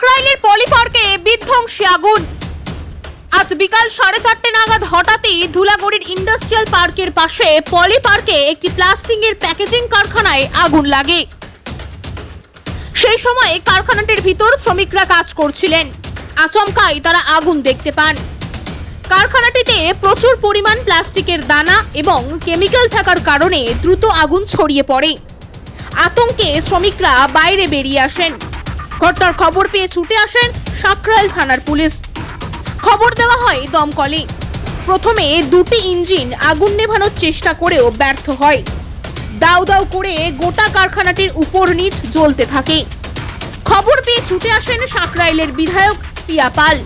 সাকরাইলের পলিপার্কে বিধ্বংসী আগুন। আজ বিকাল সাড়ে চারটে নাগাদ হঠাৎই ধুলাগড়ির ইন্ডাস্ট্রিয়াল পার্কের পাশে পলি পার্কে একটি প্লাস্টিকের প্যাকেজিং কারখানায় আগুন লাগে। সেই সময় কারখানাটির ভিতর শ্রমিকরা কাজ করছিলেন। আচমকাই তারা আগুন দেখতে পান। কারখানাটিতে প্রচুর পরিমাণ প্লাস্টিকের দানা এবং কেমিক্যাল থাকার কারণে দ্রুত আগুন ছড়িয়ে পড়ে। আতঙ্কে শ্রমিকরা বাইরে বেরিয়ে আসেন। ঘটনার খবর পেয়ে ছুটে আসেন সাকরাইল থানার পুলিশ। খবর দেওয়া হয় দমকলে। প্রথমে দুটি ইঞ্জিন আগুন নেভানোর চেষ্টা করেও ব্যর্থ হয়। দাউ দাউ করে গোটা কারখানাটির উপর নিচ জ্বলতে থাকে। খবর পেয়ে ছুটে আসেন সাকরাইলের বিধায়ক পিয়া পাল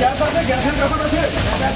গ্যাস আছে গ্যাসের ব্যাপার আছে প্লাস্টিক চলে কেমিক্যাল মিথাইল তরল আছে মিথাইলের বাইরে কি আছে কি আছে এখানে আসুন কি আছে মিথাইল কেমিক্যাল মিথাইল তরল তরল আছে কাজ করবে তো হ্যাঁ মিথাইল তরল আছে ওখানটা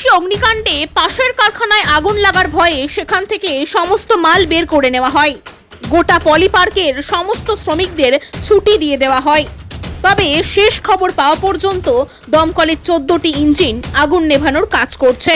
বিধ্বংসী অগ্নিকাণ্ডে পাশের কারখানায় আগুন লাগার ভয়ে সেখান থেকে সমস্ত মাল বের করে নেওয়া হয়। গোটা পলি পার্কের সমস্ত শ্রমিকদের ছুটি দিয়ে দেওয়া হয়। তবে শেষ খবর পাওয়া পর্যন্ত দমকলের চোদ্দটি ইঞ্জিন আগুন নেভানোর কাজ করছে।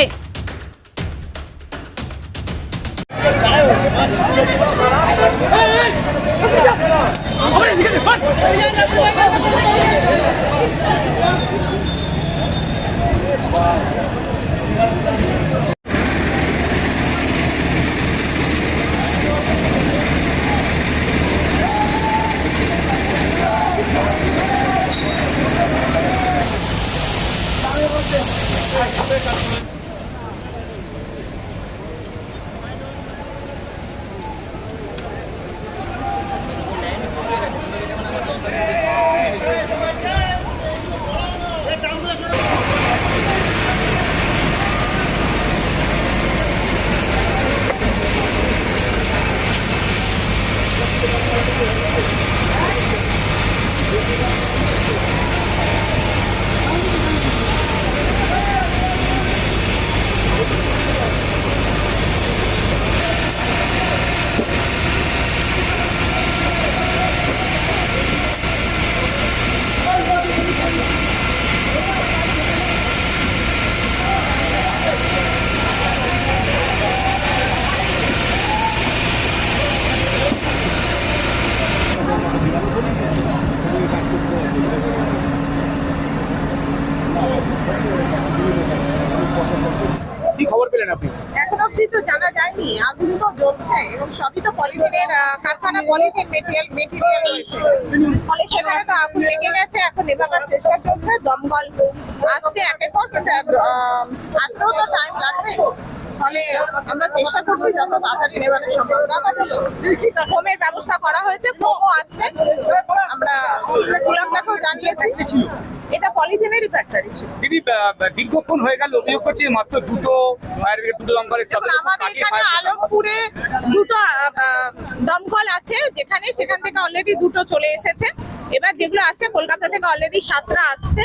はい খবর পেলেন আপনি? এখন অব্দি তো জানা যায়নি। আগুন তো জ্বলছে এবং সবই তো পলিথিনের কারখানা পলিথিন মেটেরিয়াল মেটেরিয়াল রয়েছে। ফলে সেখানে তো আগুন লেগে গেছে। নেভাবার চেষ্টা চলছে দমকল আসছে একের পর আসতেও তো টাইম লাগবে। ফলে আমরা চেষ্টা করছি যত তাড়াতাড়ি সম্ভব। ফোমের ব্যবস্থা করা হয়েছে ফোমও আসছে। আমরা পুলকদাকেও জানিয়েছি। এটা পলিথিনেরই ফ্যাক্টরি ছিল। দিদি দীর্ঘক্ষণ হয়ে গেল অভিযোগ করছি মাত্র দুটো ফায়ার ব্রিগেড দুটো দমকলের আমাদের এখানে আলমপুরে দুটো দমকল আছে যেখানে সেখান থেকে অলরেডি দুটো চলে এসেছে। এবার যেগুলো আসছে কলকাতা থেকে অলরেডি সাতটা আসছে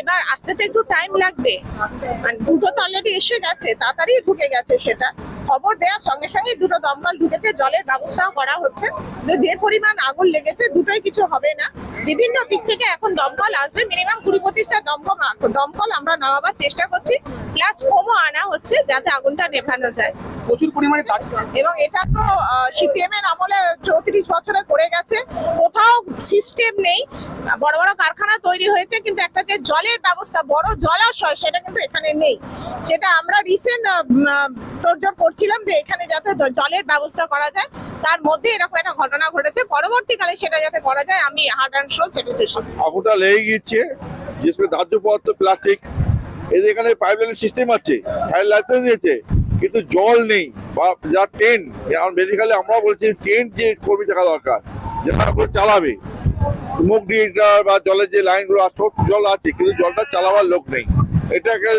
এবার আসতে তো একটু টাইম লাগবে। মানে দুটো তো অলরেডি এসে গেছে তাড়াতাড়ি ঢুকে গেছে সেটা। খবর দেওয়ার সঙ্গে সঙ্গে দুটো দমকল ঢুকেছে জলের ব্যবস্থাও করা হচ্ছে। যে পরিমাণ আগুন লেগেছে দুটোই কিছু হবে না। বিভিন্ন দিক থেকে এখন দমকল আসবে। মিনিমাম কুড়ি পঁচিশটা দমকল দমকল আমরা নামাবার চেষ্টা করছি। প্লাস ফোমও আনা হচ্ছে যাতে আগুনটা নেভানো যায়। প্রচুর পরিমাণে এবং এটা তো সিপিএম এর আমলে চৌত্রিশ বছরে করে গেছে। সিস্টেম নেই। বড় বড় কারখানা তৈরি হয়েছে, কিন্তু একটা যে জলের ব্যবস্থা, বড় জলাশয়, সেটা কিন্তু এখানে নেই। সেটা আমরা রিসেন্ট তোড়জোড় করছিলাম যে এখানে যাতে জলের ব্যবস্থা করা যায়। তার মধ্যে এরকম একটা ঘটনা ঘটেছে। পরবর্তীকালে সেটা যাতে করা যায়, আমি হার্ড অ্যান্ড সোল সেটা চেষ্টা করব। লেগে গিয়েছে বিশেষ করে দাহ্য পদার্থ, প্লাস্টিক। এদের এখানে পাইপলাইনের সিস্টেম আছে ফায়ার লাইসেন্স দিয়েছে, কিন্তু জল নেই, বা যা ট্রেন বেসিক্যালি আমরা বলছি ট্রেন যে কর্মী থাকা দরকার যেটা চালাবে। স্মোক বা জলের যে লাইনগুলো আছে জল আছে, কিন্তু জলটা চালাবার লোক নেই। এটা একটা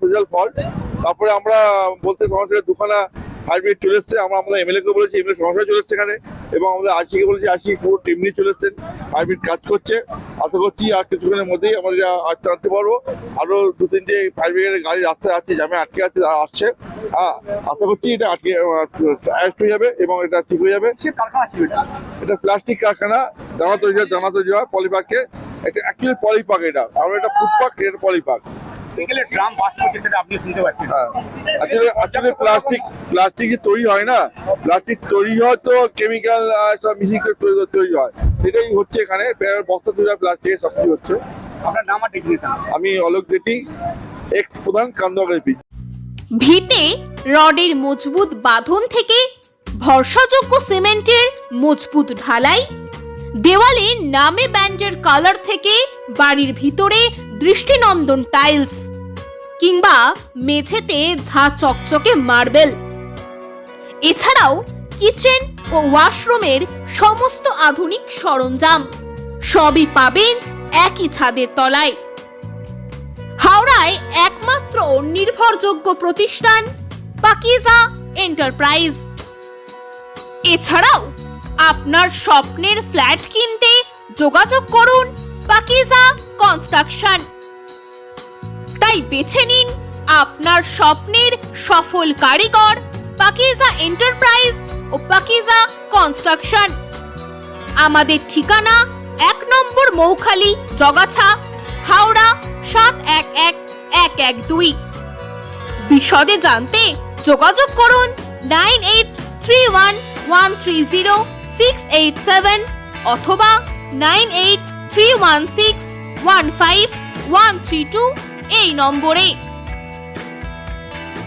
প্রেজাল ফল্ট তারপরে আমরা বলতে সমস্যা দুখানা হাইব্রিড চলে এসছে। আমরা আমাদের এমএলএ কে বলেছি এমএলএ সমস্যা চলে এসছে এখানে। এবং আমাদের আশিকে বলেছি আশি পুরো টিম নিয়ে চলে এসছেন হাইব্রিড কাজ করছে। আশা করছি আর কিছুক্ষণের মধ্যেই আমরা আজকে আনতে পারব। আরও দু তিনটে ফায়ার ব্রিগেডের গাড়ি রাস্তায় আছে জামে আটকে আছে তারা আসছে। হ্যাঁ আশা করছি এটা আটকে অ্যারেস্ট হয়ে যাবে এবং এটা ঠিক হয়ে যাবে। এটা? প্লাস্টিক কারখানা দানা তৈরি হয় দানা তৈরি হয় পলিপার্কে এটা অ্যাকচুয়ালি পলিপার্ক এটা। আমরা এটা ফুড পার্ক এটা পলিপার্ক বিকেলে ড্রাম বাস্ট করছে সেটা আপনি শুনতে পাচ্ছেন। হ্যাঁ। আসলে আসলে প্লাস্টিক প্লাস্টিক যে তৈরি হয় না। প্লাস্টিক তৈরি হয় তো কেমিক্যাল সব মিশিয়ে তৈরি- হয় সেটাই হচ্ছে এখানে প্রায় বস্তা তৈরি হয় প্লাস্টিকের সব কিছু হচ্ছে। আপনার নাম আর আমি অলোক দেটি এক্স প্রধান কান্দগের ভিতে রডের মজবুত বাঁধন থেকে ভরসাযোগ্য সিমেন্টের মজবুত ঢালাই দেওয়ালে নামে ব্যান্ডের কালার থেকে বাড়ির ভিতরে দৃষ্টিনন্দন টাইলস কিংবা মেঝেতে ঝা চকচকে মার্বেল। এছাড়াও কিচেন ও ওয়াশরুমের সমস্ত আধুনিক সরঞ্জাম সবই পাবেন একই ছাদের তলায়। হাওড়ায় একমাত্র নির্ভরযোগ্য প্রতিষ্ঠান পাকিজা এন্টারপ্রাইজ। এছাড়াও আপনার স্বপ্নের ফ্ল্যাট কিনতে যোগাযোগ করুন পাকিজা কনস্ট্রাকশন। তাই বেছে নিন আপনার স্বপ্নের সফল কারিগর পাকিজা এন্টারপ্রাইজ ও পাকিজা কনস্ট্রাকশন। আমাদের ঠিকানা এক নম্বর মৌখালি, জগাছা, হাওড়া সাত এক এক এক এক দুই। বিশদে জানতে যোগাযোগ করুন nine eight three one one three zero six eight seven অথবা nine eight three one six one five one three two. এই নম্বরে